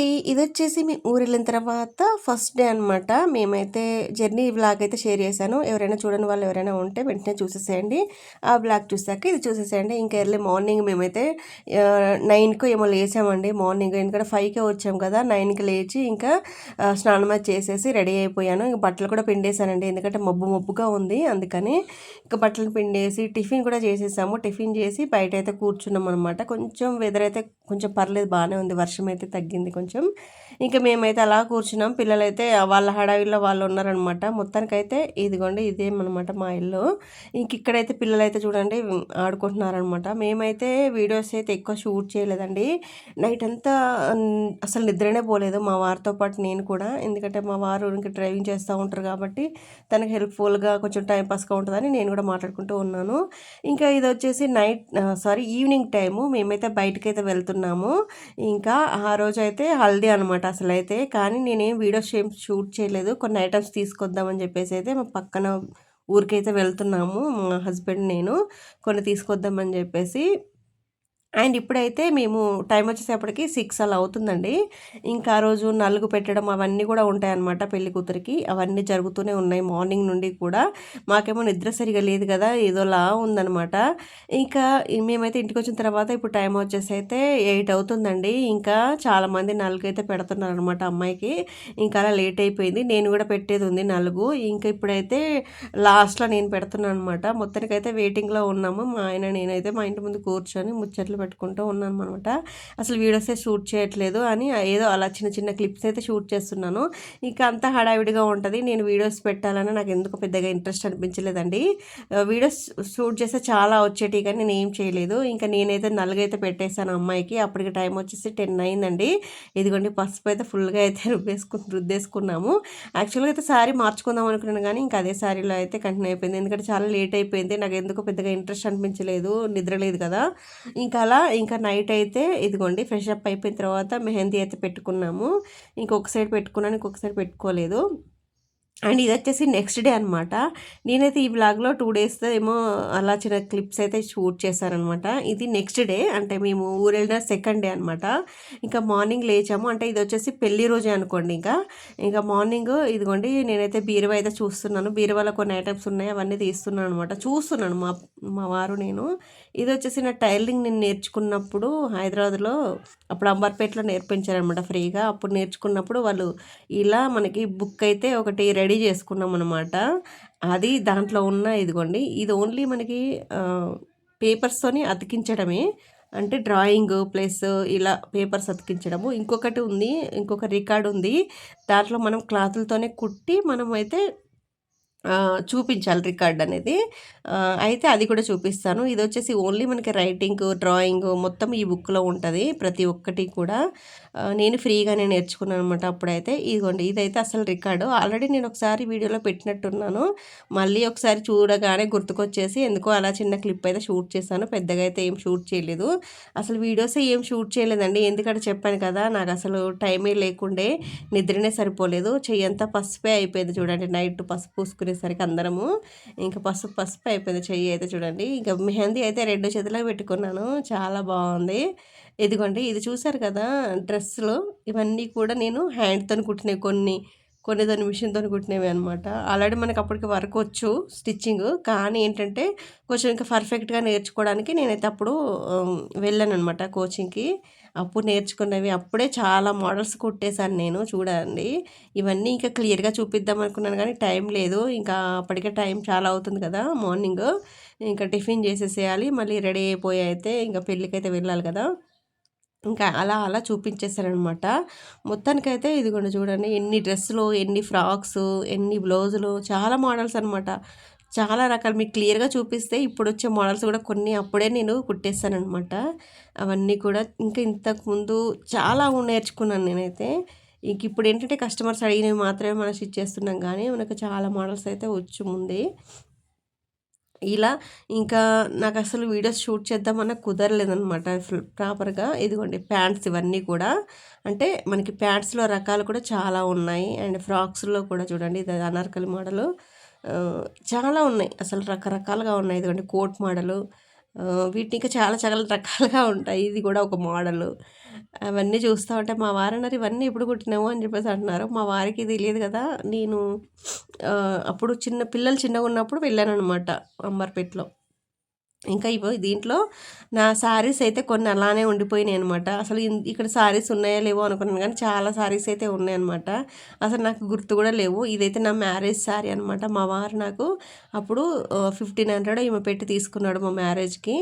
అండి ఇది వచ్చేసి మీ ఊరు వెళ్ళిన తర్వాత ఫస్ట్ డే అనమాట మేమైతే జర్నీ బ్లాగ్ అయితే షేర్ చేశాను. ఎవరైనా చూడని వాళ్ళు ఎవరైనా ఉంటే వెంటనే చూసేసేయండి. ఆ బ్లాగ్ చూసాక ఇది చూసేసేయండి. ఇంకా ఎర్లీ మార్నింగ్ మేమైతే నైన్కు ఏమో లేచామండి మార్నింగ్. ఎందుకంటే ఫైవ్కే వచ్చాం కదా నైన్కి లేచి ఇంకా స్నానం చేసేసి రెడీ అయిపోయాను. ఇంకా బట్టలు కూడా పిండేశానండి. ఎందుకంటే మబ్బు మబ్బుగా ఉంది అందుకని ఇంకా బట్టలు పిండేసి టిఫిన్ కూడా చేసేసాము. టిఫిన్ చేసి బయట అయితే కూర్చున్నాం అనమాట కొంచెం వెదర్ అయితే కొంచెం పర్లేదు బాగానే ఉంది. వర్షం అయితే తగ్గింది కొంచెం. కొంచెం. ఇంకా మేమైతే అలా కూర్చున్నాం. పిల్లలైతే వాళ్ళ హడావిల్లో వాళ్ళు ఉన్నారనమాట మొత్తానికైతే ఇదిగోండి ఇదేమనమాట మా ఇల్లు. ఇంక ఇక్కడైతే పిల్లలైతే చూడండి ఆడుకుంటున్నారనమాట మేమైతే వీడియోస్ అయితే ఎక్కువ షూట్ చేయలేదండి. నైట్ అంతా అసలు నిద్రనే పోలేదు మా వారితో పాటు నేను కూడా. ఎందుకంటే మా వారు ఇంకా డ్రైవింగ్ చేస్తూ ఉంటారు కాబట్టి తనకి హెల్ప్ఫుల్గా కొంచెం టైం పాస్గా ఉంటుందని నేను కూడా మాట్లాడుకుంటూ ఉన్నాను. ఇంకా ఇది వచ్చేసి నైట్ సారీ ఈవినింగ్ టైము. మేమైతే బయటకైతే వెళ్తున్నాము. ఇంకా ఆ రోజు అయితే హల్దీ అనమాట అసలు అయితే కానీ నేనేం వీడియోస్ ఏం షూట్ చేయలేదు. కొన్ని ఐటమ్స్ తీసుకొద్దామని చెప్పేసి అయితే మా పక్కన ఊరికైతే వెళ్తున్నాము. మా హస్బెండ్ నేను. కొన్ని తీసుకొద్దామని చెప్పేసి అండ్ ఇప్పుడైతే మేము టైం వచ్చేసేపటికి సిక్స్ అలా అవుతుందండి. ఇంకా ఆ రోజు నలుగు పెట్టడం అవన్నీ కూడా ఉంటాయన్నమాట పెళ్ళి కూతురికి. అవన్నీ జరుగుతూనే ఉన్నాయి మార్నింగ్ నుండి కూడా. మాకేమో నిద్ర సరిగా లేదు కదా ఏదోలా ఉందనమాట ఇంకా మేమైతే ఇంటికి వచ్చిన తర్వాత ఇప్పుడు టైం వచ్చేసి అయితే ఎయిట్ అవుతుందండి. ఇంకా చాలామంది నలుగు అయితే పెడుతున్నారు అనమాట అమ్మాయికి. ఇంకా అలా లేట్ అయిపోయింది. నేను కూడా పెట్టేది ఉంది నలుగు. ఇంకా ఇప్పుడైతే లాస్ట్లో నేను పెడుతున్నాను అనమాట మొత్తానికైతే వెయిటింగ్లో ఉన్నాము. మా ఆయన నేనైతే మా ఇంటి ముందు కూర్చొని ముచ్చట్లు పెట్టుకుంటూ ఉన్నాను అనమాట అసలు వీడియోసే షూట్ చేయట్లేదు అని ఏదో అలా చిన్న చిన్న క్లిప్స్ అయితే షూట్ చేస్తున్నాను. ఇంకా అంతా హడావిడిగా ఉంటుంది. నేను వీడియోస్ పెట్టాలని నాకు ఎందుకు పెద్దగా ఇంట్రెస్ట్ అనిపించలేదండి. వీడియోస్ షూట్ చేస్తే చాలా వచ్చేటి కానీ నేను ఏం చేయలేదు. ఇంకా నేనైతే నలుగైతే పెట్టేశాను అమ్మాయికి. అప్పటికి టైం వచ్చేసి టెన్ అయిందండి. ఇదిగోండి పసుపు అయితే ఫుల్గా అయితే రుబ్బేసుకు రుద్దేసుకున్నాము. యాక్చువల్గా అయితే శారీ మార్చుకుందాం అనుకున్నాను కానీ ఇంకా అదే శారీలో అయితే కంటిన్యూ అయిపోయింది. ఎందుకంటే చాలా లేట్ అయిపోయింది. నాకు ఎందుకు పెద్దగా ఇంట్రెస్ట్ అనిపించలేదు. నిద్ర లేదు కదా. ఇంకా అలా ఇంకా నైట్ అయితే ఇదిగోండి ఫ్రెష్ అప్ అయిపోయిన తర్వాత మెహందీ అయితే పెట్టుకున్నాము. ఇంకొక సైడ్ పెట్టుకున్నాను ఇంకొక సైడ్ పెట్టుకోలేదు. అండ్ ఇది వచ్చేసి నెక్స్ట్ డే అనమాట నేనైతే ఈ బ్లాగ్లో టూ డేస్ ఏమో అలా చిన్న క్లిప్స్ అయితే షూట్ చేశారనమాట ఇది నెక్స్ట్ డే అంటే మేము ఊరెళ్ళిన సెకండ్ డే అనమాట ఇంకా మార్నింగ్ లేచాము. అంటే ఇది వచ్చేసి పెళ్ళి రోజే అనుకోండి ఇంకా. ఇంకా మార్నింగ్ ఇదిగోండి నేనైతే బీరువా అయితే చూస్తున్నాను. బీరువాలో కొన్ని ఐటమ్స్ ఉన్నాయి. అవన్నీ తీస్తున్నాను అనమాట చూస్తున్నాను మా మా వారు నేను. ఇది వచ్చేసి నా టైలరింగ్ నేను నేర్చుకున్నప్పుడు హైదరాబాద్లో అప్పుడు అంబర్పేటలో నేర్పించారనమాట ఫ్రీగా. అప్పుడు నేర్చుకున్నప్పుడు వాళ్ళు ఇలా మనకి బుక్ అయితే ఒకటి రెడీ రెడీ చేసుకున్నాం అనమాట అది దాంట్లో ఉన్న ఇదిగోండి ఇది ఓన్లీ మనకి పేపర్స్తోని అతికించడమే. అంటే డ్రాయింగ్ ప్లస్ ఇలా పేపర్స్ అతికించడము. ఇంకొకటి ఉంది ఇంకొక రికార్డ్ ఉంది. దాంట్లో మనం క్లాతులతోనే కుట్టి మనం అయితే చూపించాలి రికార్డ్ అనేది. అయితే అది కూడా చూపిస్తాను. ఇది వచ్చేసి ఓన్లీ మనకి రైటింగ్ డ్రాయింగ్ మొత్తం ఈ బుక్లో ఉంటుంది ప్రతి ఒక్కటి కూడా. నేను ఫ్రీగానే నేర్చుకున్నాను అనమాట అప్పుడైతే. ఇదిగోండి ఇదైతే అసలు రికార్డు. ఆల్రెడీ నేను ఒకసారి వీడియోలో పెట్టినట్టున్నాను. మళ్ళీ ఒకసారి చూడగానే గుర్తుకొచ్చేసి ఎందుకో అలా చిన్న క్లిప్ అయితే షూట్ చేశాను. పెద్దగా అయితే ఏం షూట్ చేయలేదు. అసలు వీడియోస్ ఏం షూట్ చేయలేదండి. ఎందుకంటే చెప్పాను కదా నాకు అసలు టైమే లేకుండే నిద్రనే సరిపోలేదు. చెయ్యంతా పసుపే అయిపోయింది చూడండి. నైట్ పసుపు పూసుకుని ఉండేసరికి అందరము ఇంకా పసుపు పసుపు అయిపోయింది. చెయ్యి అయితే చూడండి. ఇంకా మెహందీ అయితే రెండు చేతిలో పెట్టుకున్నాను. చాలా బాగుంది. ఇదిగోండి ఇది చూసారు కదా డ్రెస్సులు? ఇవన్నీ కూడా నేను హ్యాండ్తో కుట్టినవి కొన్ని. కొనేదాన్ని మిషన్తో కుట్టినవి అనమాట ఆల్రెడీ మనకి అప్పటికి వర్క్ వచ్చు స్టిచ్చింగ్. కానీ ఏంటంటే కొంచెం ఇంకా పర్ఫెక్ట్గా నేర్చుకోవడానికి నేనైతే అప్పుడు వెళ్ళాను అనమాట కోచింగ్కి. అప్పుడు నేర్చుకున్నవి అప్పుడే చాలా మోడల్స్ కుట్టేశాను నేను చూడండి. ఇవన్నీ ఇంకా క్లియర్గా చూపిద్దాం అనుకున్నాను కానీ టైం లేదు. ఇంకా అప్పటికే టైం చాలా అవుతుంది కదా మార్నింగ్. ఇంకా టిఫిన్ చేసేసేయాలి. మళ్ళీ రెడీ అయిపోయి అయితే ఇంకా పెళ్ళికైతే వెళ్ళాలి కదా. ఇంకా అలా అలా చూపించేశారనమాట మొత్తానికైతే ఇదిగోండి చూడండి ఎన్ని డ్రెస్సులు ఎన్ని ఫ్రాక్స్ ఎన్ని బ్లౌజులు చాలా మోడల్స్ అనమాట చాలా రకాలు. మీకు క్లియర్గా చూపిస్తే ఇప్పుడు వచ్చే మోడల్స్ కూడా కొన్ని అప్పుడే నేను కుట్టేస్తానమాట అవన్నీ కూడా ఇంకా ఇంతకుముందు చాలా నేర్చుకున్నాను నేనైతే. ఇంక ఇప్పుడు ఏంటంటే కస్టమర్స్ అడిగినవి మాత్రమే మనం స్టిచ్ చేస్తున్నాం కానీ మనకు చాలా మోడల్స్ అయితే వచ్చు ముందే. ఇలా ఇంకా నాకు అసలు వీడియోస్ షూట్ చేద్దామన్నా కుదరలేదనమాట ప్రాపర్గా ఇదిగోండి ప్యాంట్స్ ఇవన్నీ కూడా. అంటే మనకి ప్యాంట్స్లో రకాలు కూడా చాలా ఉన్నాయి. అండ్ ఫ్రాక్స్లో కూడా చూడండి ఇది అనార్కలి మోడలు. చాలా ఉన్నాయి. అసలు రకరకాలుగా ఉన్నాయి. ఇదిగోండి కోట్ మోడలు. వీటిని ఇంకా చాలా చాలా రకాలుగా ఉంటాయి. ఇది కూడా ఒక మోడల్. అవన్నీ చూస్తూ ఉంటే మా వారు అన్నారు ఇవన్నీ ఎప్పుడు కుట్టినావు? అని చెప్పేసి అంటున్నారు. మా వారికి తెలియదు కదా నేను అప్పుడు చిన్న పిల్లలు చిన్నగా ఉన్నప్పుడు వెళ్ళాను అనమాట అంబర్పేటలో. ఇంకా ఇప్పుడు దీంట్లో నా శారీస్ అయితే కొన్ని అలానే ఉండిపోయినాయి అనమాట అసలు ఇక్కడ శారీస్ ఉన్నాయా లేవో అనుకున్నాను కానీ చాలా శారీస్ అయితే ఉన్నాయన్నమాట అసలు నాకు గుర్తు కూడా లేవు. ఇదైతే నా మ్యారేజ్ శారీ అనమాట మా వారు నాకు అప్పుడు ఫిఫ్టీన్ హండ్రెడ్ ఈమె పెట్టి తీసుకున్నాడు మా మ్యారేజ్కి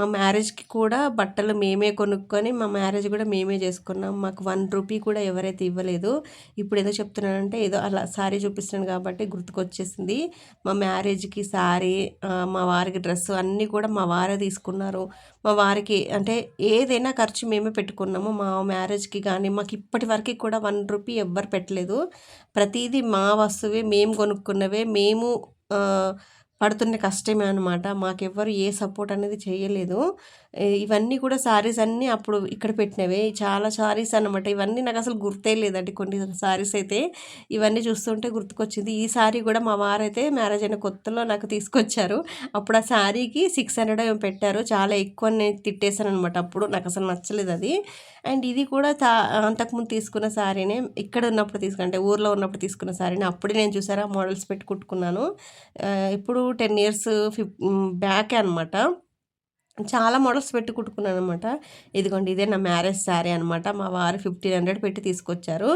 మా మ్యారేజ్కి కూడా బట్టలు మేమే కొనుక్కొని మా మ్యారేజ్ కూడా మేమే చేసుకున్నాం. మాకు వన్ రూపీ కూడా ఎవరైతే ఇవ్వలేదు. ఇప్పుడు ఏదో చెప్తున్నానంటే ఏదో అలా శారీ చూపిస్తున్నాను కాబట్టి గుర్తుకొచ్చేసింది. మా మ్యారేజ్కి శారీ మా వారికి డ్రెస్ అన్నీ కూడా మా వారే తీసుకున్నారు. మా వారికి అంటే ఏదైనా ఖర్చు మేమే పెట్టుకున్నాము. మా మ్యారేజ్కి కానీ మాకు ఇప్పటి వరకు కూడా వన్ రూపీ ఎవ్వరు పెట్టలేదు. ప్రతిదీ మా వస్తువే మేము కొనుక్కున్నవే. మేము పడుతున్న కష్టమే అనమాట మాకెవ్వరు ఏ సపోర్ట్ అనేది చేయలేదు. ఇవన్నీ కూడా సారీస్ అన్నీ అప్పుడు ఇక్కడ పెట్టినవే. చాలా సారీస్ అనమాట ఇవన్నీ నాకు అసలు గుర్తే లేదండి. కొన్ని సారీస్ అయితే ఇవన్నీ చూస్తుంటే గుర్తుకొచ్చింది. ఈ సారీ కూడా మా వారైతే మ్యారేజ్ అయిన కొత్తలో నాకు తీసుకొచ్చారు. అప్పుడు ఆ శారీకి సిక్స్ హండ్రెడ్ ఏమో పెట్టారు. చాలా ఎక్కువ నేను తిట్టేశాను అనమాట అప్పుడు నాకు అసలు నచ్చలేదు అది. అండ్ ఇది కూడా తా అంతకుముందు తీసుకున్న శారీనే ఇక్కడ ఉన్నప్పుడు తీసుకున్న అంటే ఊర్లో ఉన్నప్పుడు తీసుకున్న శారీని అప్పుడే నేను చూసారా మోడల్స్ పెట్టి కుట్టుకున్నాను. ఇప్పుడు టెన్ ఇయర్స్ ఫిఫ్ బ్యాకే అనమాట చాలా మోడల్స్ పెట్టి కుట్టుకున్నాను అనమాట ఇదిగోండి ఇదే నా మ్యారేజ్ శారీ అనమాట మా వారు ఫిఫ్టీన్ హండ్రెడ్ పెట్టి తీసుకొచ్చారు.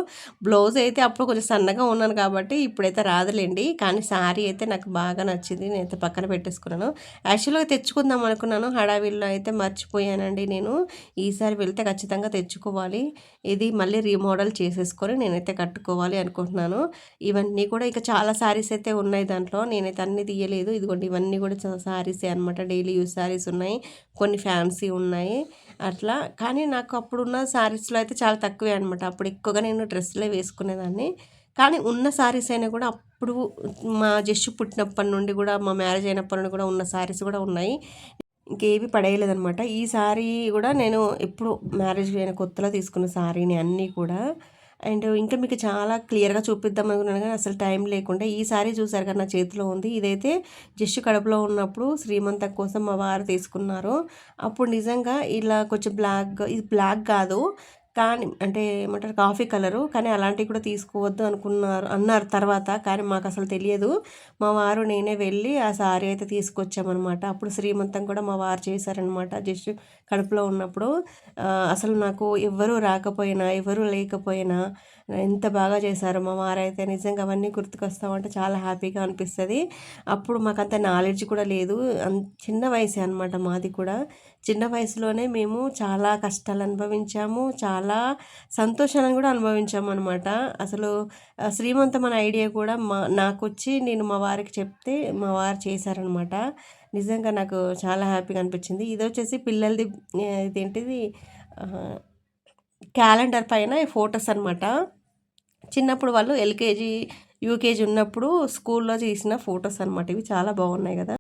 బ్లౌజ్ అయితే అప్పుడు కొంచెం సన్నగా ఉన్నాను కాబట్టి ఇప్పుడైతే రాదులేండి. కానీ శారీ అయితే నాకు బాగా నచ్చింది. నేనైతే పక్కన పెట్టేసుకున్నాను. యాక్చువల్గా తెచ్చుకుందాం అనుకున్నాను. హడావిల్లో అయితే మర్చిపోయానండి నేను. ఈసారి వెళ్తే ఖచ్చితంగా తెచ్చుకోవాలి. ఇది మళ్ళీ రీమోడల్ చేసేసుకొని నేనైతే కట్టుకోవాలి అనుకుంటున్నాను. ఇవన్నీ కూడా ఇక చాలా శారీస్ అయితే ఉన్నాయి దాంట్లో. నేనైతే అన్ని తీయలేదు. ఇదిగోండి ఇవన్నీ కూడా శారీసే అనమాట డైలీ యూస్ శారీస్ ఉన్నాయి. కొన్ని ఫ్యాన్సీ ఉన్నాయి అట్లా. కానీ నాకు అప్పుడున్న శారీస్లో అయితే చాలా తక్కువే అనమాట అప్పుడు ఎక్కువగా నేను డ్రెస్సులే వేసుకునేదాన్ని. కానీ ఉన్న శారీస్ అయినా కూడా అప్పుడు మా జస్ట్ పుట్టినప్పటి నుండి కూడా మా మ్యారేజ్ అయినప్పటి నుండి కూడా ఉన్న శారీస్ కూడా ఉన్నాయి. ఇంకేవి పడేయలేదనమాట ఈ శారీ కూడా నేను ఎప్పుడు మ్యారేజ్ అయిన కొత్తలో తీసుకున్న శారీని అన్నీ కూడా అండ్ ఇంకా మీకు చాలా క్లియర్గా చూపిద్దాం అనుకున్నాను కానీ అసలు టైం లేకుండా ఈ సారీ చూసారు కదా నా చేతిలో ఉంది. ఇదైతే జస్ట్ కడుపులో ఉన్నప్పుడు శ్రీమంతం కోసం మా వారు తీసుకున్నారు. అప్పుడు నిజంగా ఇలా కొంచెం బ్లాక్ ఇది బ్లాక్ కాదు. కానీ అంటే ఏమంటారు కాఫీ కలరు. కానీ అలాంటివి కూడా తీసుకోవద్దు అనుకున్నారు అన్నారు తర్వాత. కానీ మాకు అసలు తెలియదు. మా వారు నేనే వెళ్ళి ఆ సారీ అయితే తీసుకొచ్చామన్నమాట. అప్పుడు శ్రీమంతం కూడా మా వారు చేశారనమాట జస్ట్ కడుపులో ఉన్నప్పుడు. అసలు నాకు ఎవరు రాకపోయినా ఎవరు లేకపోయినా ఎంత బాగా చేశారు మా వారైతే నిజంగా అవన్నీ గుర్తుకొస్తామంటే చాలా హ్యాపీగా అనిపిస్తుంది. అప్పుడు మాకు అంత నాలెడ్జ్ కూడా లేదు. అన్- చిన్న వయసే అనమాట మాది కూడా. చిన్న వయసులోనే మేము చాలా కష్టాలు అనుభవించాము. చాలా సంతోషాలను కూడా అనుభవించాము అనమాట అసలు శ్రీమంతమైన శ్రీమంతం అనే ఐడియా కూడా మా నాకు వచ్చి నేను మా వారికి చెప్తే మా వారు చేశారనమాట నిజంగా నాకు చాలా హ్యాపీగా అనిపించింది. ఇది వచ్చేసి పిల్లలది ఇదేంటిది క్యాలెండర్ పైన ఫొటోస్ అనమాట చిన్నప్పుడు వాళ్ళు ఎల్కేజీ యూకేజీ ఉన్నప్పుడు స్కూల్లో తీసిన ఫొటోస్ అనమాట ఇవి చాలా బాగున్నాయి కదా.